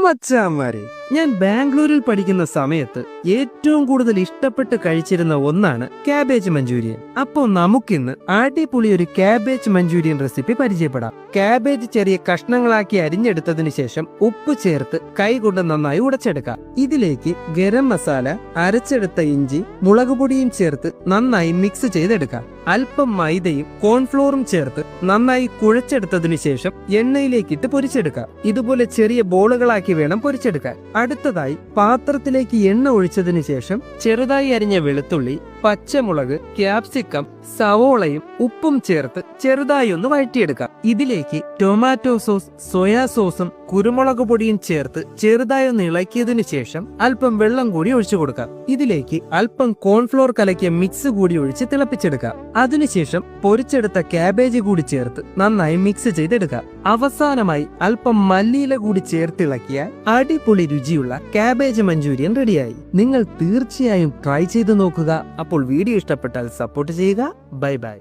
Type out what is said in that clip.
മച്ചാമാരെ ഞാൻ ബാംഗ്ലൂരിൽ പഠിക്കുന്ന സമയത്ത് ഏറ്റവും കൂടുതൽ ഇഷ്ടപ്പെട്ട് കഴിച്ചിരുന്ന ഒന്നാണ് കാബേജ് മഞ്ചൂരിയൻ. അപ്പോൾ നമുക്കിന്ന് അടിപൊളി ഒരു കാബേജ് മഞ്ചൂരിയൻ റെസിപ്പി പരിചയപ്പെടാം. കാബേജ് ചെറിയ കഷ്ണങ്ങളാക്കി അരിഞ്ഞെടുത്തതിന് ശേഷം ഉപ്പ് ചേർത്ത് കൈകൊണ്ട് നന്നായി ഉടച്ചെടുക്കാം. ഇതിലേക്ക് ഗരം മസാല അരച്ചെടുത്ത ഇഞ്ചി മുളക് പൊടിയും ചേർത്ത് നന്നായി മിക്സ് ചെയ്തെടുക്കാം. അല്പം മൈദയും കോൺഫ്ലോറും ചേർത്ത് നന്നായി കുഴച്ചെടുത്തതിനു ശേഷം എണ്ണയിലേക്കിട്ട് പൊരിച്ചെടുക്കാം. ഇതുപോലെ ചെറിയ ബോളുകളാക്കി വേണം പൊരിച്ചെടുക്കാൻ. അടുത്തതായി പാത്രത്തിലേക്ക് എണ്ണ ഒഴിച്ചതിന് ശേഷം ചെറുതായി അരിഞ്ഞ വെളുത്തുള്ളി പച്ചമുളക് ക്യാപ്സിക്കം സവോളയും ഉപ്പും ചേർത്ത് ചെറുതായി ഒന്ന് വഴറ്റിയെടുക്കാം. ഇതിലേക്ക് ടൊമാറ്റോ സോസ് സോയാ സോസും കുരുമുളക് പൊടിയും ചേർത്ത് ചെറുതായി ഒന്ന് ഇളക്കിയതിനു ശേഷം അല്പം വെള്ളം കൂടി ഒഴിച്ചു കൊടുക്കാം. ഇതിലേക്ക് അല്പം കോൺഫ്ലോർ കലക്കിയ മിക്സ് കൂടി ഒഴിച്ച് തിളപ്പിച്ചെടുക്കാം. അതിനുശേഷം പൊരിച്ചെടുത്ത ക്യാബേജ് കൂടി ചേർത്ത് നന്നായി മിക്സ് ചെയ്തെടുക്കാം. അവസാനമായി അല്പം മല്ലിയില കൂടി ചേർത്തിളക്കിയ അടിപൊളി രുചിയുള്ള ക്യാബേജ് മഞ്ചൂരിയൻ റെഡിയായി. നിങ്ങൾ തീർച്ചയായും ട്രൈ ചെയ്ത് നോക്കുക. അപ്പോൾ വീഡിയോ ഇഷ്ടപ്പെട്ടാൽ സപ്പോർട്ട് ചെയ്യുക. Bye bye.